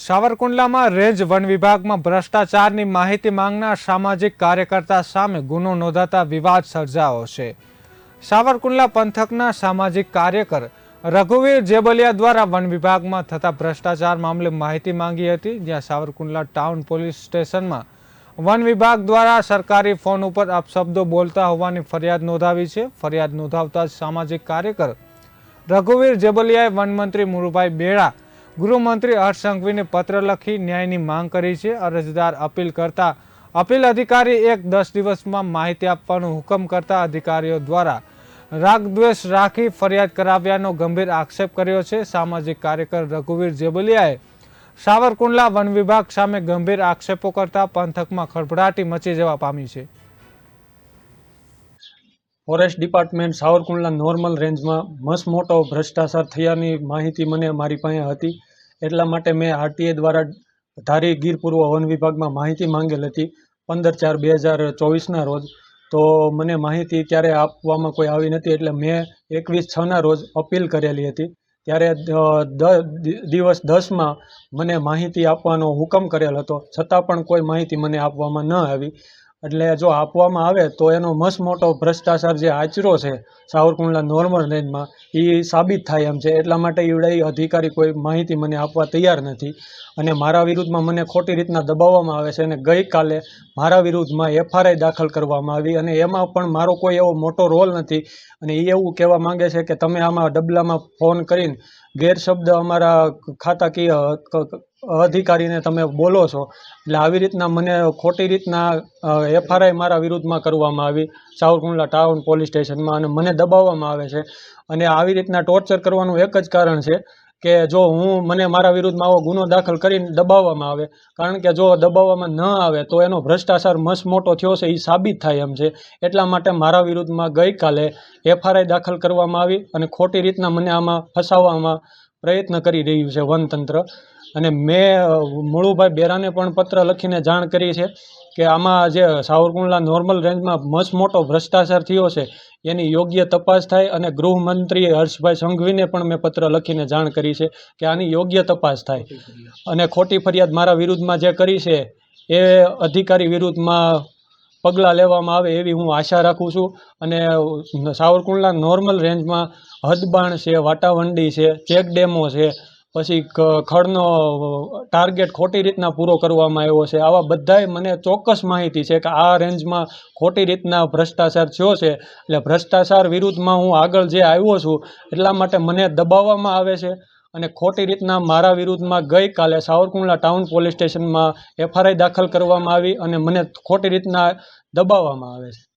સાવરકુંડલામાં range one વિભાગમાં ભ્રષ્ટાચારની માહિતી માંગનાર સામાજિક કાર્યકર્તા સામે ગુનો નોંધાતા વિવાદ સર્જાયો છે. સાવરકુંડલા પંથકના સામાજિક કાર્યકર રઘુવીર જેબલિયા દ્વારા વન વિભાગમાં થતા ભ્રષ્ટાચાર મામલે માહિતી માંગી હતી, જ્યાં સાવરકુંડલા ટાઉન પોલીસ સ્ટેશનમાં વન વિભાગ દ્વારા સરકારી ફોન ઉપર અપશબ્દો બોલતા હોવાની ફરિયાદ નોંધાવી છે. ફરિયાદ નોંધાવતા સામાજિક કાર્યકર રઘુવીર જેબલિયાએ વનમંત્રી મુરુભાઈ બેડા ગૃહમંત્રી હર્ષ સંઘવીને પત્ર લખી ન્યાયની માંગ કરી છે. અરજદાર અપીલ કરતા અપીલ અધિકારી એક દસ દિવસમાં માહિતી આપવાનો હુકમ કરતા અધિકારીઓ દ્વારા રાગદ્વેષ રાખી ફરિયાદ કરાવ્યાનો ગંભીર આક્ષેપ કર્યો છે. સામાજિક કાર્યકર રઘુવીર જેબલિયાએ સાવરકુંડલા વન વિભાગ સામે ગંભીર આક્ષેપો કરતા પંથકમાં ખળભળાટી મચી જવા પામી છે. ફોરેસ્ટ ડિપાર્ટમેન્ટ સાવરકુંડલા નોર્મલ રેન્જમાં મસ્ત મોટો ભ્રષ્ટાચાર થયાની માહિતી મને મારી પાસે હતી. એટલા માટે મેં આરટીએ દ્વારા ધારી ગીર પૂર્વ વન વિભાગમાં માહિતી માંગેલ હતી પંદર ચાર બે હજાર ચોવીસના રોજ. તો મને માહિતી ત્યારે આપવામાં કોઈ આવી નથી એટલે મેં એકવીસ છના રોજ અપીલ કરેલી હતી. ત્યારે દિવસ દસમાં મને માહિતી આપવાનો હુકમ કરેલ હતો. છતાં પણ કોઈ માહિતી મને આપવામાં ન આવી. એટલે જો આપવામાં આવે તો એનો મસ્ત મોટો ભ્રષ્ટાચાર જે આચરો છે, સાવરકુંડલા નોર્મલ રેન્જમાં એ સાબિત થાય એમ છે. એટલા માટે ઈવડે અધિકારી કોઈ માહિતી મને આપવા તૈયાર નથી. અને મારા વિરુદ્ધમાં મને ખોટી રીતના દબાવવામાં આવે છે અને ગઈકાલે મારા વિરુદ્ધમાં એફઆરઆઈ દાખલ કરવામાં આવી અને એમાં પણ મારો કોઈ એવો મોટો રોલ નથી. અને એ એવું કહેવા માંગે છે કે તમે આમાં ડબલામાં ફોન કરીને ગેરશબ્દ અમારા ખાતાકીય અધિકારીને તમે બોલો છો. એટલે આવી રીતના મને ખોટી રીતના એફઆરઆઈ મારા વિરુદ્ધમાં કરવામાં આવી, સાવરકુંડલા ટાઉન પોલીસ સ્ટેશનમાં અને મને દબાવવામાં આવે છે. અને આવી રીતના ટોર્ચર કરવાનું એક જ કારણ છે કે જો હું, મને મારા વિરુદ્ધમાં આવો ગુનો દાખલ કરીને દબાવવામાં આવે, કારણ કે જો દબાવવામાં ન આવે તો એનો ભ્રષ્ટાચાર મસ મોટો થયો છે, એ સાબિત થાય એમ છે. એટલા માટે મારા વિરુદ્ધમાં ગઈકાલે એફઆરઆઈ દાખલ કરવામાં આવી અને ખોટી રીતના મને આમાં ફસાવવામાં પ્રયત્ન કરી રહ્યું છે વનતંત્ર. અને મેં મોળુભાઈ બેરાને પણ પત્ર લખીને જાણ કરી છે કે આમાં જે સાવરકુંડલા નોર્મલ રેન્જમાં મસ્ત મોટો ભ્રષ્ટાચાર થયો છે, એની યોગ્ય તપાસ થાય અને ગૃહમંત્રી હર્ષભાઈ સંઘવીને પણ મેં પત્ર લખીને જાણ કરી છે કે આની યોગ્ય તપાસ થાય. અને ખોટી ફરિયાદ મારા વિરુદ્ધમાં જે કરી છે, એ અધિકારી વિરુદ્ધમાં પગલાં લેવામાં આવે એવી હું આશા રાખું છું. અને સાવરકુંડલા નોર્મલ રેન્જમાં હદબાણ છે, વાટાવંડી છે, ચેક ડેમો છે, પછી ખળનો ટાર્ગેટ ખોટી રીતના પૂરો કરવામાં આવ્યો છે. આવા બધાય મને ચોક્કસ માહિતી છે કે આ રેન્જમાં ખોટી રીતના ભ્રષ્ટાચાર થયો છે. એટલે ભ્રષ્ટાચાર વિરુદ્ધમાં હું આગળ જે આવ્યો છું, એટલા માટે મને દબાવવામાં આવે છે. અને ખોટી રીતના મારા વિરુદ્ધમાં ગઈકાલે સાવરકુંડલા ટાઉન પોલીસ સ્ટેશનમાં એફઆરઆઈ દાખલ કરવામાં આવી અને મને ખોટી રીતના દબાવવામાં આવે છે.